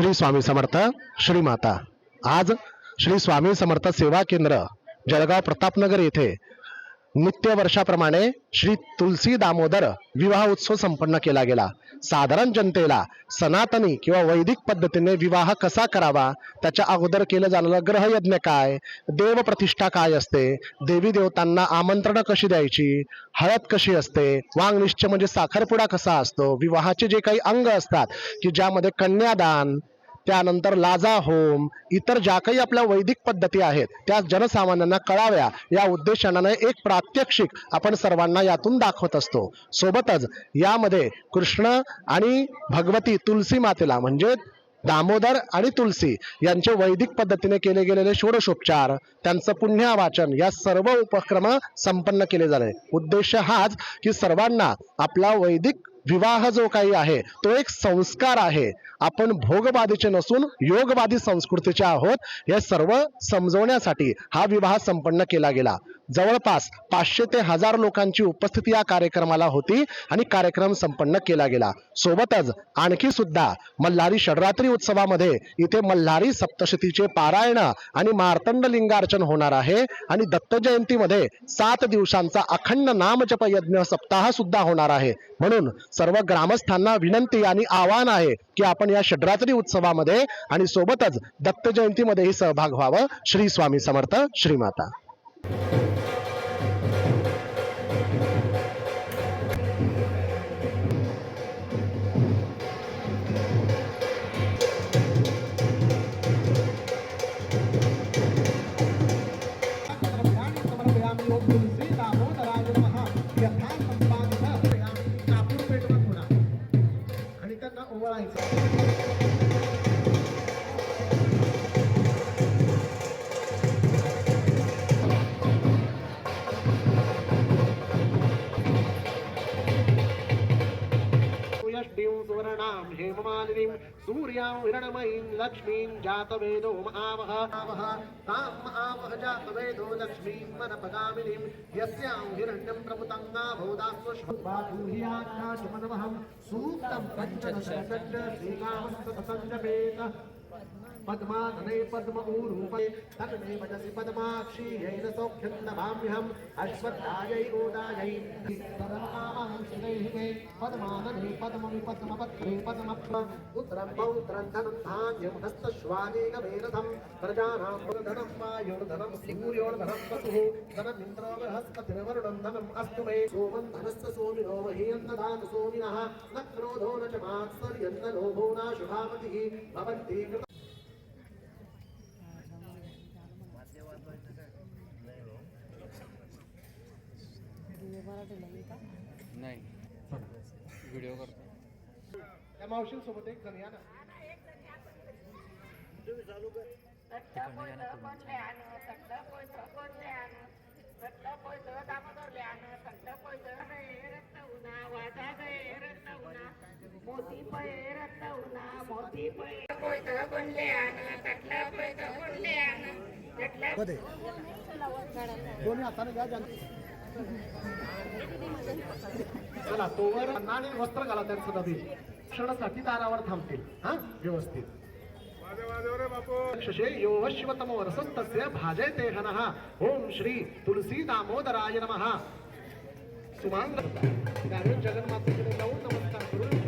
श्री स्वामी समर्थ श्री माता. आज श्री स्वामी समर्थ सेवा केंद्र जळगाव प्रतापनगर येथे नित्य वर्षाप्रमाणे श्री तुलसी दामोदर विवाह उत्सव संपन्न केला गेला. साधारण जनतेला सनातनी किंवा वैदिक पद्धतीने विवाह कसा करावा त्याच्या अगोदर केलं जाणारं ग्रहयज्ञ काय देवप्रतिष्ठा काय असते देवी देवतांना आमंत्रण कशी द्यायची हळद कशी असते वांग म्हणजे साखरपुडा कसा असतो विवाहाचे जे काही अंग असतात की ज्यामध्ये कन्यादान त्यानंतर लाजा होम इतर ज्या काही आपल्या वैदिक पद्धती आहेत त्या जनसामान्यांना कळाव्या या उद्देशाने एक प्रात्यक्षिक आपण सर्वांना यातून दाखवत असतो. सोबतच यामध्ये कृष्ण आणि भगवती तुलसी मातेला म्हणजे दामोदर आणि तुलसी यांचे वैदिक पद्धतीने केले गेलेले षोडशोपचार त्यांचं पुण्यावाचन या सर्व उपक्रम संपन्न केले झाले उद्देश हाच की सर्वांना आपला वैदिक विवाह जो काही आहे तो एक संस्कार आहे. आपण भोगवादीचे नसून योगवादी संस्कृतीचे आहोत हे सर्व समजवण्यासाठी हा विवाह संपन्न केला गेला. जवळपास पाचशे ते हजार लोकांची उपस्थिती या कार्यक्रमाला होती आणि कार्यक्रम संपन्न केला गेला. सोबतच आणखी सुद्धा मल्हारी षडरात्री उत्सवामध्ये इथे मल्हारी सप्तशतीचे पारायण आणि मार्तंड लिंगार्चन होणार आहे आणि दत्त जयंतीमध्ये सात दिवसांचा अखंड नामजप यज्ञ सप्ताह सुद्धा होणार आहे. म्हणून सर्व ग्रामस्थांना विनंती आणि आवाहन आहे की आपण या षडरात्री उत्सवामध्ये आणि सोबतच दत्त जयंतीमध्येही सहभाग व्हावं. श्री स्वामी समर्थ श्रीमाता समर्पयामि यष्टिं हेममालिनीं सूर्यां हिरणमयीं लक्ष्मीं जातवेदो महावह आवह तां महावह जातवेदो लक्ष्मीं मनपगामिनीं यस्यां हिरण्यं प्रमुतङ्गाभोदास्वश्वबाहुह्याकाशमनवहं सूक्तं पञ्चदशकण्ड श्रीकामस्तसञ्जपेत पद्मानने पद्म ऊरूपे तन्मे भजसि पद्माक्षी येन सौख्यं नमाम्यहम् अश्वत्थायै गोदायै। पद्मामहं मे पद्मानने पद्मं पद्मपत्रे पद्मप्र। पुत्रं पौत्रं धनं धान्यं हस्तश्वानेकमेरथं प्रजानां धनं वायुर्धनं सूर्योर्धनं वसुः। धनमिन्द्रो बृहस्पतिर्वरुणं धनम् अस्तु मे। सोमं धनस्य सोमिनो महीयन्नदातु सोमिनः। न क्रोधो न च मात्सर्यन्न लोभो न शुभामतिः भवन्ति कृत नाही. व्हिडिओ करतो. त्या मावशींसोबत एक जण या ना. मोती पळे रत्न उन्हा मोती पळे कोयतं बनले आण तटला कोयतं बनले आण तटला दोन्ही हाताने घ्या चला तोवर नाणे वस्त्र घाला त्यांचं नवी क्षणासाठी दारावर थांबतील हा? व्यवस्थित. शशे यो शिवतमो रसस्तस्य भाजयते हनः। ओम श्री तुलसी दामोदराय नमः। सुमांग त्यावेळी जगन्मातेकडे जाऊन नमस्कार करून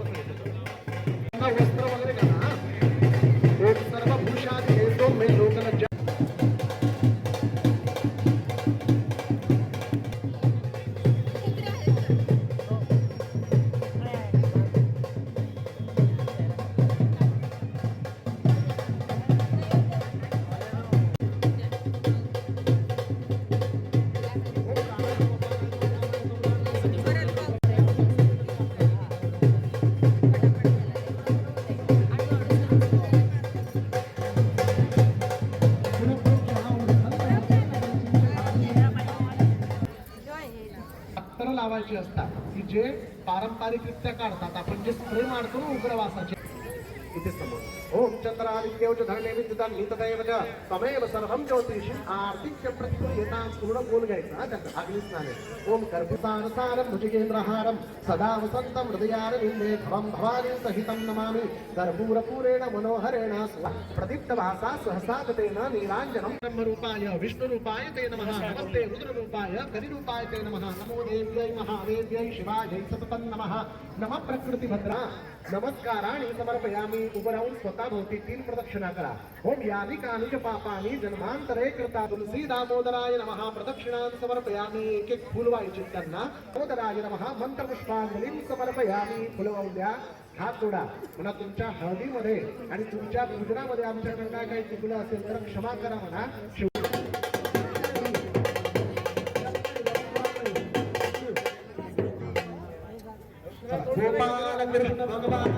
जे पारंपरिकरित्या काढतात आपण जे स्प्रे मारतो ना उग्रवासाचे దేవ ధనలేవిద్యుతాన్ని నీతదేవ తమేవ సర్వం జ్యోతిషి ఆర్థిక్య ప్రతిక్రియతాం స్థూలకూలుగైన అగ్నిస్నానే ఓం గర్భసానసారం భుజగేంద్రహారం సదా వసంతం హృదయారవిందే భవం భవానీ సహితం నమామి కర్పూరపూరేణ మనోహరేణ ప్రదీప్త భాసా సహసాగతేన నీలాంజనం బ్రహ్మరూపాయ విష్ణురూపాయ తే నమ నమస్తే రుద్రరూపాయ కరిరూపాయ తే నమ నమో దేవ్యై మహాదేవ్యై శివాజై సతతం నమ నమ ప్రకృతి భద్రా नमस्कार आणि समर्पयामी उभं राहून स्वतः भोवती तीन प्रदक्षिणा करा। ओम यादी कानुज पापानी जन्मांतरे कृता तुलसी दामोदराय नमः प्रदक्षिणां समर्पयामी एक एक फुल व्हायचे त्यांना दामोदराय नमः मंत्रपुष्पांजलीं समर्पयामी फुलं द्या हात जोडा। म्हणा तुमच्या हळदीमध्ये आणि तुमच्या पूजनामध्ये आमच्याकडे काय काही चुकलं असेल तर क्षमा करा म्हणा। আমাদের ভগবান।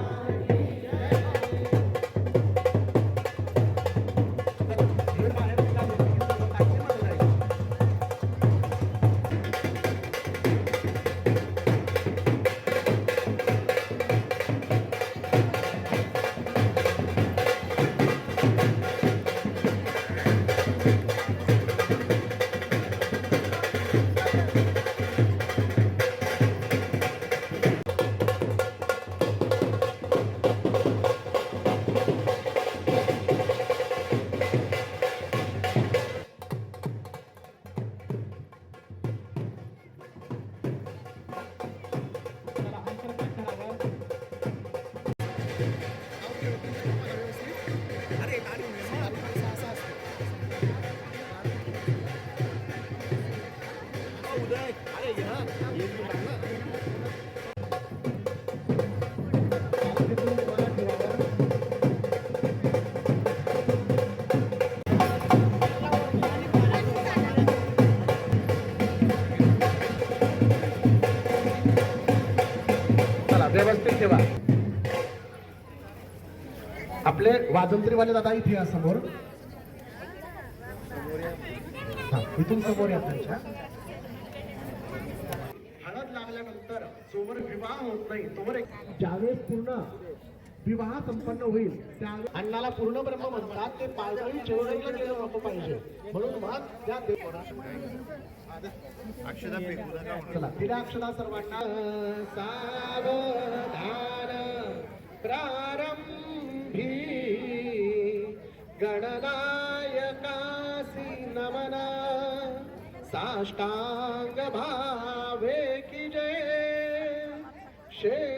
व्यवस्थित ठेवा. आपले वाजंत्रीवाले दादा इथे या समोर. इथून समोर या त्यांच्या. हळद लागल्यानंतर जोवर विवाह होत नाही तोवर ज्यावेळेस पूर्ण विवाह संपन्न होईल. त्यावेळेस अण्णाला पूर्ण ब्रह्म म्हणतात ते पायदळी चेवळीला गेलं नको पाहिजे. म्हणून मग त्या चला तिला अक्षरा सर्वांना सावधान प्रारंभी. गणनायकासी नमना। साष्टांग भावे की जय। शेंदूरे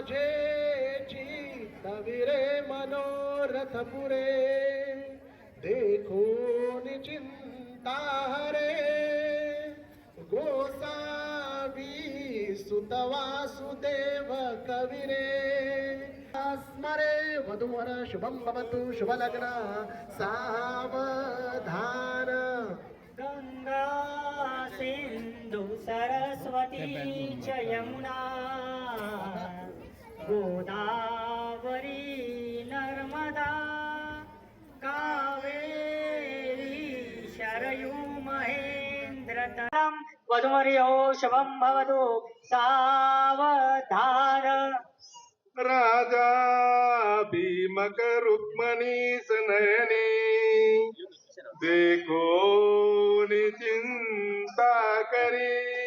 माझे चित्तविरे मनोरथ पुरे. देखून चिंता हरे. गोसावी सुत वासुदेव कविरे. स्मरे वधूवर शुभम भवतु शुभ लग्न सावधान. गंगा सिंधु सरस्वती च यमुना गोदावरी नर्मदा कावेरी शरयू महेन्द्रतरं वधुवर्यो हो, शुभं भवतु सावधान राजा भीमक रुक्मणी सनयने देखो चिंता करी।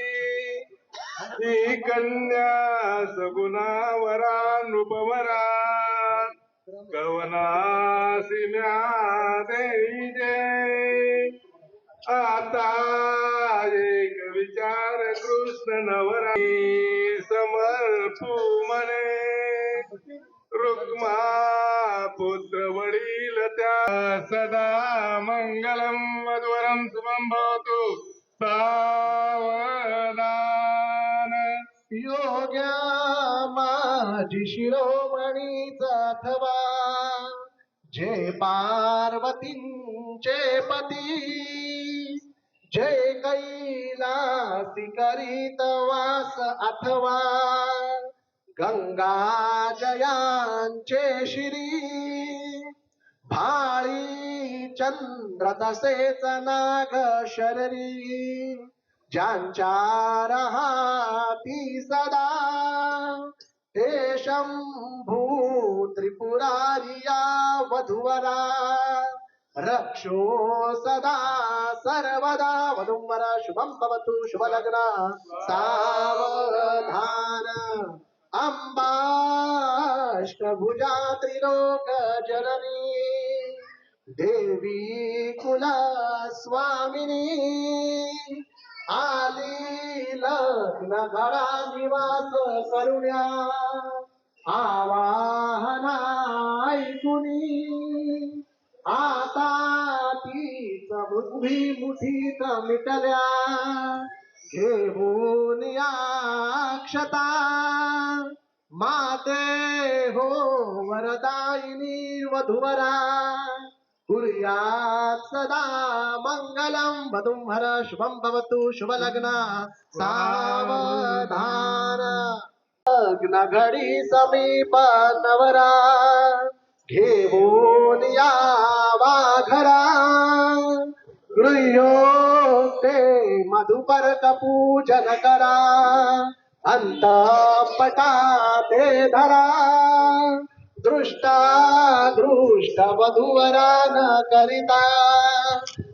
ही कन्या सगुणावरा नृपवरा कवनासी म्या जय। आता एक विचार कृष्ण नवरा समर्पू मने रुक्मा पुत्र वडील त्या सदा मंगलम वधवरम शुभम भवत। शिरोमणीचा अथवा. जय पार्वतींचे पती. जय कैलासी करीत वास अथवा. गंगा जयांचे श्री. भाळी चंद्र तसेच नाग शररी. ज्यांच्या रहाती सदा. ते शंभू त्रिपुरारिया वधुवरा। रक्षो सदा सर्वदा वधुंवर। शुभं भवतु शुभलग्न सावधान। अम्बाष्टभुजा त्रिलोक जननी। देवी कुला स्वामिनी। आली लग्न घरा निवास करुण्या। आवाहना ऐकुनी आता तीच बुद्धी मुठीत मिटल्या. घेऊन या अक्षता माते हो वरदायिनी वधुवरा कुर्यात् सदा मङ्गलं वधुंहर शुभं भवतु शुभलग्ना. सावधान. लग्न घडी समीप नवरा घेऊन यावा घरा. गृह्योक्ते मधुपर्क पूजन करा अंतपटा ते धरा. दृष्टा दृष्ट वधूवरा न करिता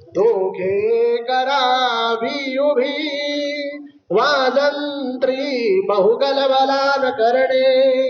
दोघे करावी उभी वादन्त्री बहुगलबलान करणे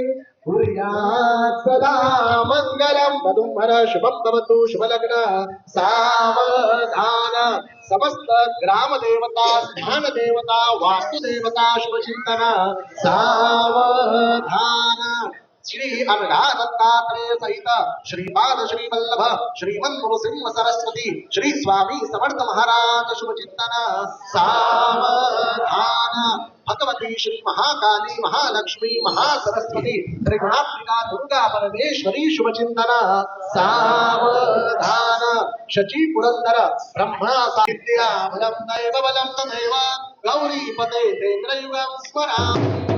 सदा मङ्गलं वधुंवर शुभं भवतु शुभलग्न सावधान. समस्त ग्रामदेवता ध्यानदेवता वास्तुदेवता शुभचिन्तन सावधान. श्री अनघा दत्तात्रेय सहित श्रीपाद श्री वल्लभ श्रीमन नृसिंह सरस्वती श्री स्वामी समर्थ महाराज शुभचिंतन सावधान। भगवती श्री महाकाली महालक्ष्मी महासरस्वती त्रिगुणात्मिका दुर्गा परमेश्वरी शुभचिंतन सावधान। शची पुरंदर ब्रह्मा साहित्या बलं दैव बलं तथैव गौरी पते तेन्द्रयुगं स्मरामि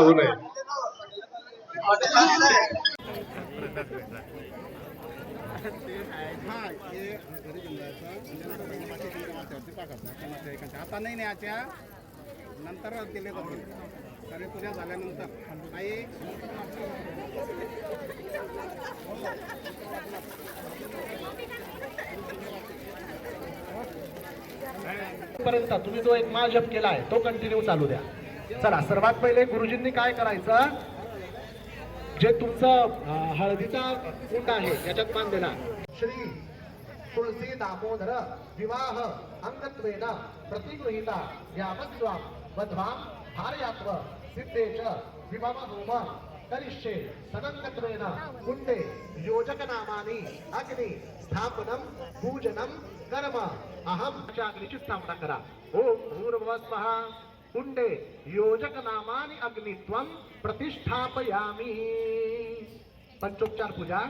राहू नये. आता नाही न्यायच्या नंतर दिले जाते तरी तुझ्या झाल्यानंतर आई पर्यंत तुम्ही जो एक माजप केला आहे तो कंटिन्यू चालू द्या. चला सर्वात पहिले गुरुजींनी काय करायचं? जे तुमचं हळदीचा कुंड आहे याच्यात मान देणार. श्री तुळसी दामोदर विवाह अंगत्वेन प्रतिगृहिता यावत्स्वा वध्वा भार्यात्व सिद्धेच विभव होम करिष्ये सदंगत्वेन कुंडे योजकनामानि अग्नि स्थापनम पूजनम कर्म अहम अशा अग्नीची स्थापना करा. ओम भूर्भुवस्वः कुंडे योजक नामानि अग्नित्वम प्रतिष्ठापयामी। पंचोपचार पूजा।